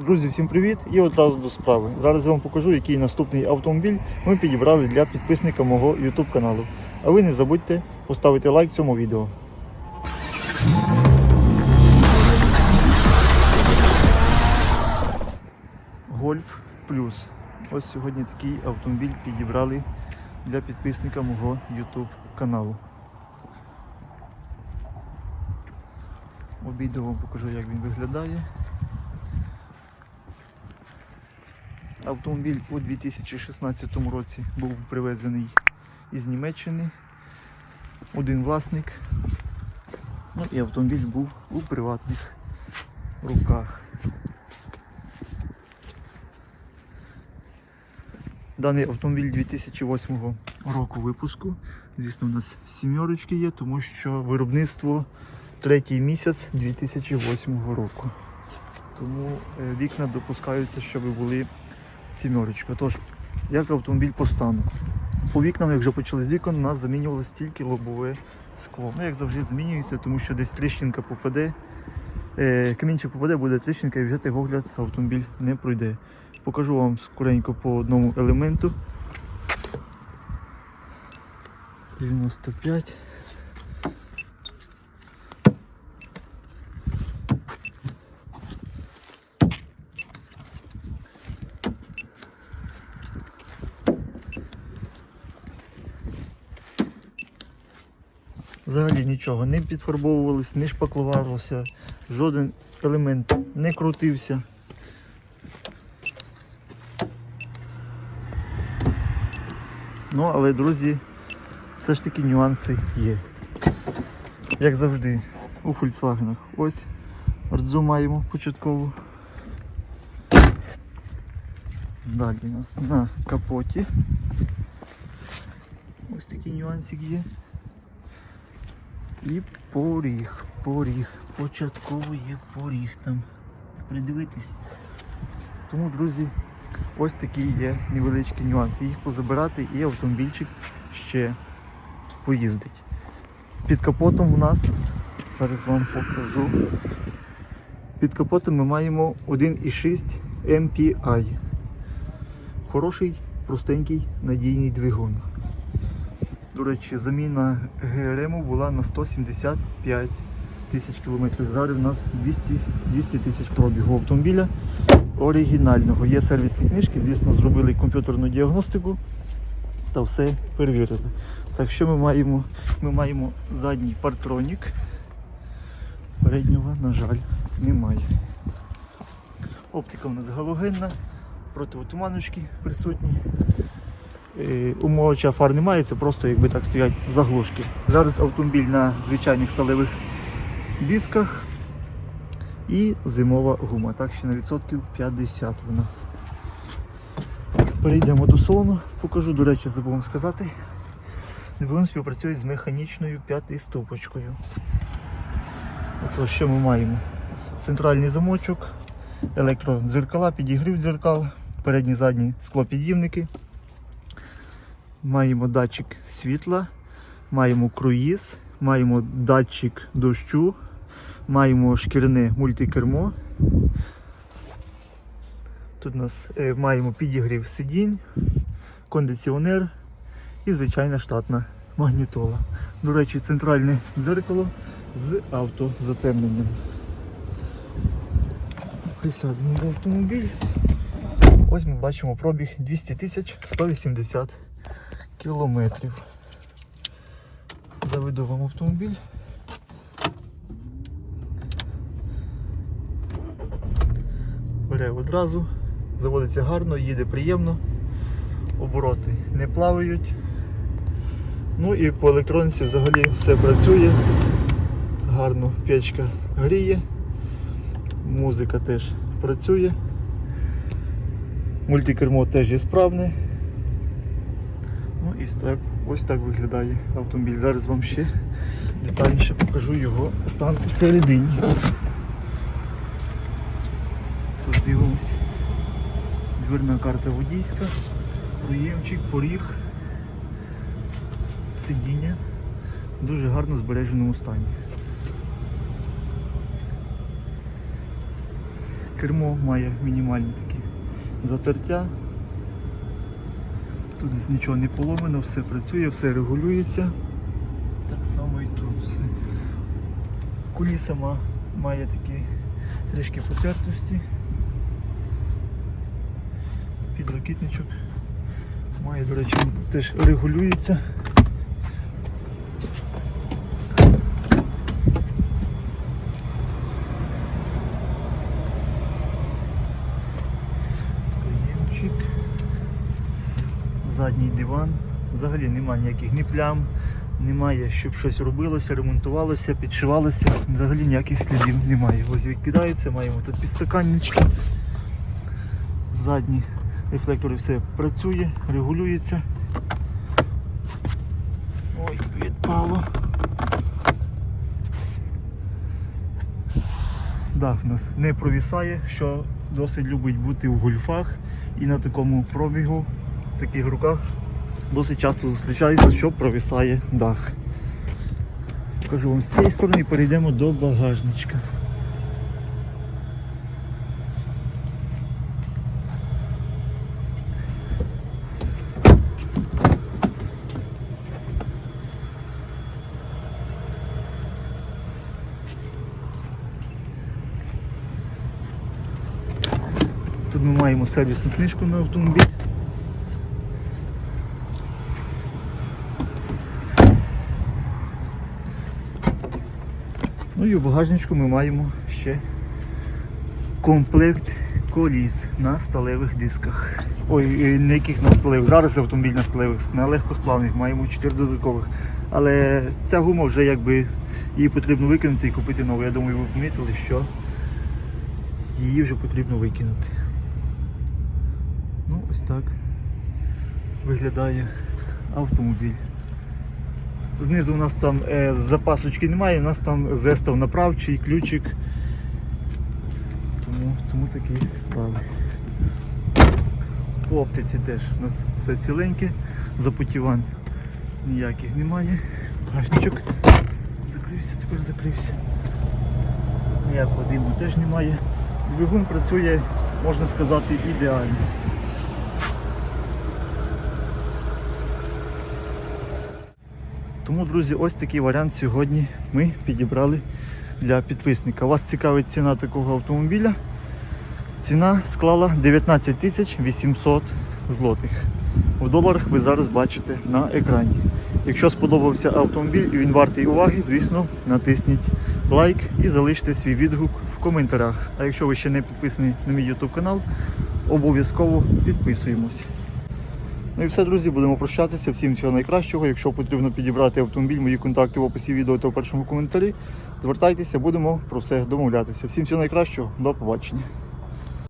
Друзі, всім привіт! І одразу до справи. Зараз я вам покажу, який наступний автомобіль ми підібрали для підписника мого YouTube каналу. А ви не забудьте поставити лайк цьому відео. Гольф Плюс. Ось сьогодні такий автомобіль підібрали для підписника мого YouTube каналу. У відео вам покажу, як він виглядає. Автомобіль у 2016 році був привезений із Німеччини. Один власник. Ну і автомобіль був у приватних руках. Даний автомобіль 2008 року випуску. Звісно, у нас сімерочки є, тому що виробництво третій місяць 2008 року. Тому е, вікна допускаються, щоб були сімерочка. Тож, як автомобіль по стану? По вікнам, як вже почали з вікон, у нас замінювалося тільки лобове скло. Ну, як завжди, змінюється, тому що десь тріщинка попаде, е, камінчик попаде, буде тріщинка і вже той огляд автомобіль не пройде. Покажу вам скоренько по одному елементу. 95. Взагалі нічого не підфарбовувалося, не шпаклувалося, жоден елемент не крутився. Ну, але, друзі, все ж таки нюанси є. Як завжди, у Volkswagen. Ось рдзу маємо початкову. Далі у нас на капоті. Ось такий нюансик є. І поріг, поріг. Початково є поріг там. Придивитись. Тому, друзі, ось такі є невеличкі нюанси. Їх позабирати і автомобільчик ще поїздить. Під капотом у нас, зараз вам покажу. Під капотом ми маємо 1,6 MPI. Хороший, простенький, надійний двигун. До речі, заміна ГРМ була на 175 тисяч кілометрів. Зараз у нас 200 200 тисяч пробігу автомобіля оригінального. Є сервісні книжки, звісно, зробили комп'ютерну діагностику та все перевірили. Так що ми маємо? Ми маємо задній партронік. Переднього, на жаль, немає. Оптика у нас галогенна, противотуманочки присутні. Е, Умовача фар немає, це просто якби так стоять заглушки. Зараз автомобіль на звичайних сталевих дисках і зимова гума. Так ще на відсотків 50 вона. Перейдемо до салону, покажу, до речі, забув вам сказати. Двигун співпрацює з механічною п'ятиступочкою. Оце що ми маємо? Центральний замочок, електродзеркала, підігрів дзеркал, передні задні склопід'їмники. Маємо датчик світла, маємо круїз, маємо датчик дощу, маємо шкіряне мультикермо. Тут у нас е, маємо підігрів сидінь, кондиціонер і звичайна штатна магнітола. До речі, центральне дзеркало з автозатемненням. Присядемо в автомобіль. Ось ми бачимо пробіг 200 180 кілометрів. Заведу вам автомобіль. Бере одразу, заводиться гарно, їде приємно, обороти не плавають. Ну і по електроніці взагалі все працює. Гарно печка гріє, музика теж працює. Мультикермо теж є справне. І так, ось так виглядає автомобіль. Зараз вам ще детальніше покажу його стан всередині. Тут дивимось. Дверна карта водійська, приємчик, поріг, сидіння в дуже гарно збереженому стані. Кермо має мінімальні такі затертя. Тут нічого не поломано, все працює, все регулюється. Так само і тут все. Куліса ма- має такі трішки потертості. Підлокітничок має, до речі, теж регулюється. Задній диван. Взагалі немає ніяких ні плям, немає, щоб щось робилося, ремонтувалося, підшивалося. Взагалі ніяких слідів немає. Ось відкидається, маємо тут підстаканнички. Задні рефлектори все працює, регулюється. Ой, відпало. Дах у нас не провісає, що досить любить бути в гольфах і на такому пробігу, в таких руках досить часто зустрічається, що провісає дах. Кажу вам, з цієї сторони перейдемо до багажничка. Тут ми маємо сервісну книжку на автомобіль. І у багажничку ми маємо ще комплект коліс на сталевих дисках. Ой, е, не яких на сталевих. Зараз автомобіль на сталевих, на легкосплавних маємо 4 додаткових. Але ця гума вже якби її потрібно викинути і купити нову. Я думаю, ви помітили, що її вже потрібно викинути. Ну, ось так виглядає автомобіль. Знизу у нас там е, запасочки немає, у нас там зестав направчий, ключик. Тому, тому такі справи. По оптиці теж у нас все ціленьке, запотівань ніяких немає. Багажничок закрився, тепер закрився. Ніякого диму теж немає. Двигун працює, можна сказати, ідеально. Тому, друзі, ось такий варіант сьогодні ми підібрали для підписника. Вас цікавить ціна такого автомобіля. Ціна склала 19 800 злотих. В доларах ви зараз бачите на екрані. Якщо сподобався автомобіль і він вартий уваги, звісно, натисніть лайк і залиште свій відгук в коментарях. А якщо ви ще не підписані на мій YouTube канал, обов'язково підписуємось. Ну і все, друзі, будемо прощатися. Всім всього найкращого. Якщо потрібно підібрати автомобіль, мої контакти в описі відео та в першому коментарі. Звертайтеся, будемо про все домовлятися. Всім всього найкращого, до побачення.